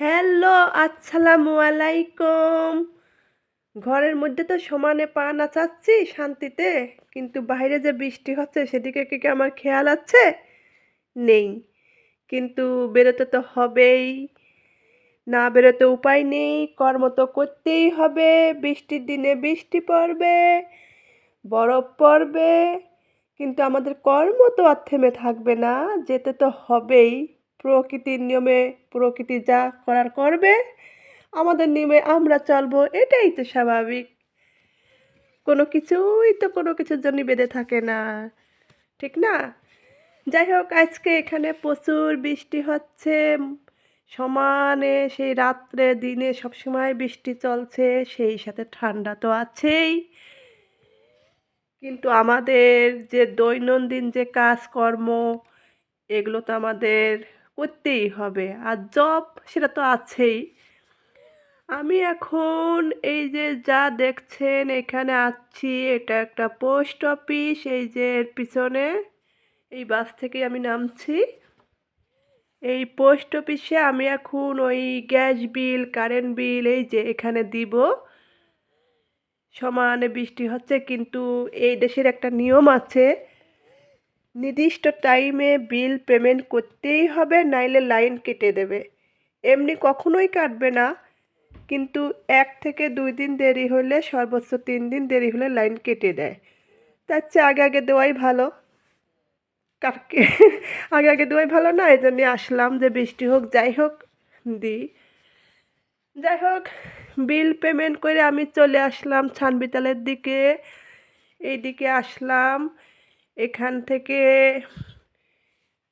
Hello, আসসালামু আলাইকুম। ঘরের মধ্যে তো সমানে পা নাচাচ্ছি শান্তিতে, কিন্তু বাইরে যে বৃষ্টি হচ্ছে সেদিকে কি কি আমার খেয়াল আছে? নেই। কিন্তু বেরোতে তো হবেই। না বেরোতে উপায় নেই, কর্ম তো করতেই হবে, বৃষ্টির দিনে বৃষ্টি পড়বে, বরফ পড়বে, কিন্তু আমাদের কর্ম তো আর থেমে থাকবে না, যেতে তো হবেই। প্রকৃতির নিয়মে প্রকৃতি যা করার করবে, আমাদের নিয়মে আমরা চলবো, এটাই তো স্বাভাবিক। কোনো কিছুই তো কোনো কিছুর জন্য বেঁধে থাকে না, ঠিক না? যাই হোক, আজকে এখানে প্রচুর বৃষ্টি হচ্ছে, সমানে সেই রাত্রে দিনে সবসময় বৃষ্টি চলছে, সেই সাথে ঠান্ডা তো আছেই। কিন্তু আমাদের যে দৈনন্দিন যে কাজকর্ম, এগুলো তো আমাদের করতেই হবে। আর জব সেটা তো আছেই। আমি এখন এই যে যা দেখছেন এখানে আছি, এটা একটা পোস্ট অফিস এই যে এর পিছনে এই বাস থেকে আমি নামছি। এই পোস্ট অফিসে আমি এখন ওই গ্যাস বিল কারেন্ট বিল এই যে এখানে দিব। সমানে বৃষ্টি হচ্ছে, কিন্তু এই দেশের একটা নিয়ম আছে নির্দিষ্ট টাইমে বিল পেমেন্ট করতেই হবে, নাইলে লাইন কেটে দেবে। এমনি কখনোই কাটবে না, কিন্তু এক থেকে দুই দিন দেরি হলে, সর্বোচ্চ তিন দিন দেরি হলে লাইন কেটে দেয়। তার চেয়ে আগে আগে দেওয়াই ভালো। কাকে আগে আগে দেওয়াই ভালো না এই জন্যে আসলাম যে বৃষ্টি হোক, যাই হোক, দিই। যাই হোক, বিল পেমেন্ট করে আমি চলে আসলাম ছানবিতালের দিকে। এইদিকে আসলাম। এখান থেকে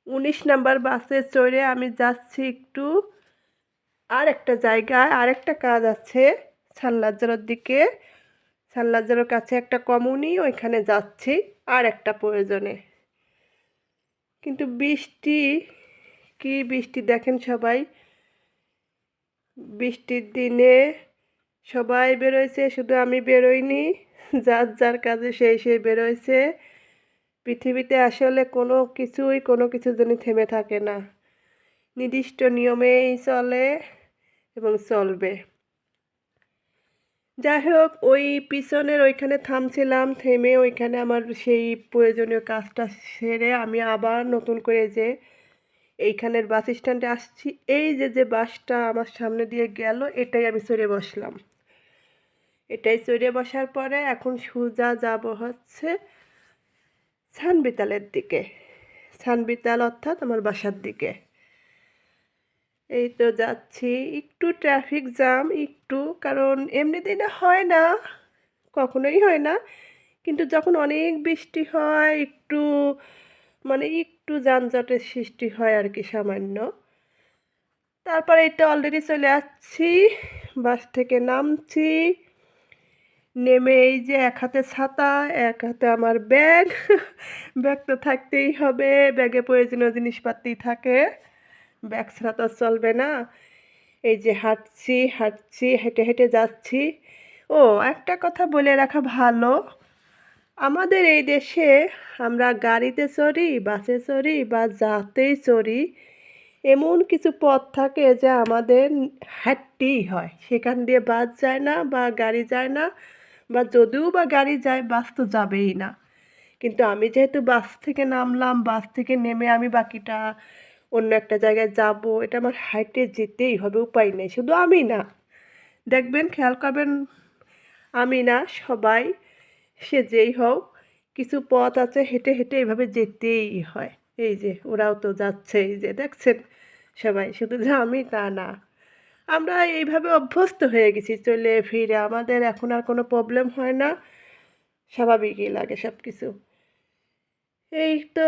উনিশ নাম্বার বাসে চড়ে আমি যাচ্ছি একটু আর একটা জায়গায় আরেকটা কাজ আছে সানলাজারের দিকে। সানলাজারের কাছে একটা কমুনি, ওইখানে যাচ্ছি আর একটা প্রয়োজনে। কিন্তু বৃষ্টি, কি বৃষ্টি দেখেন সবাই? বৃষ্টির দিনে সবাই বেরোয়ছে শুধু আমি বেরোইনি, যার যার কাজে সেই সেই বেরোয়ছে পৃথিবীতে আসলে কোনো কিছুই কোনো কিছুর জন্য থেমে থাকে না। নির্দিষ্ট নিয়মেই চলে এবং চলবে। যাই হোক ওই পিছনের ওইখানে থামছিলাম, থেমে ওইখানে আমার সেই প্রয়োজনীয় কাজটা সেরে আমি আবার নতুন করে যে এইখানের বাস স্ট্যান্ডে আসছি। এই যে যে বাসটা আমার সামনে দিয়ে গেল, এটাই আমি চড়ে বসলাম। এটাই চড়ে বসার পরে এখন সোজা যাব হচ্ছে ছানবিতালের দিকে। ছানবিতাল অর্থাৎ আমার বাসার দিকে। এই তো যাচ্ছি। একটু ট্রাফিক জ্যাম একটু, কারণ এমনি দিনে হয় না, কখনোই হয় না। কিন্তু যখন অনেক বৃষ্টি হয়, একটু মানে একটু যানজটের সৃষ্টি হয় আর কি সামান্য। তারপরে এটা অলরেডি চলে আসছি, বাস থেকে নামছি। নেমে এই যে এক হাতে ছাতা, এক হাতে আমার ব্যাগ। ব্যাগ তো থাকতেই হবে, ব্যাগে প্রয়োজনীয় জিনিসপাতি থাকে। ব্যাগ ছাড়া তো চলবে না। এই যে হাঁটছি হাঁটছি, হেঁটে হেঁটে যাচ্ছি। ও, একটা কথা বলে রাখা ভালো। আমাদের এই দেশে আমরা গাড়িতে চড়ি, বাসে চড়ি বা যাতেই চড়ি, এমন কিছু পথ থাকে যে আমাদের হাঁটতেই হয়। সেখান দিয়ে বাস যায় না বা গাড়ি যায় না। বা যদিও বা গাড়ি যায়, বাস তো যাবেই না। কিন্তু আমি যেহেতু বাস থেকে নামলাম, বাস থেকে নেমে আমি বাকিটা অন্য একটা জায়গায় যাব, এটা আমার হাইটে যেতেই হবে, উপায় নেই, শুধু আমি না। দেখবেন, খেয়াল করবেন, আমি না, সবাই সে যেই হোক, কিছু পথ আছে, হেঁটে হেঁটে এভাবে যেতেই হয়। এই যে, ওরাও তো যাচ্ছে, এই যে, দেখছেন? সবাই, শুধু যে আমি তা না। আমরা এইভাবে অভ্যস্ত হয়ে গেছি, চলে ফিরে। আমাদের এখন আর কোনো প্রবলেম হয় না। স্বাভাবিকই লাগে সব কিছু এই তো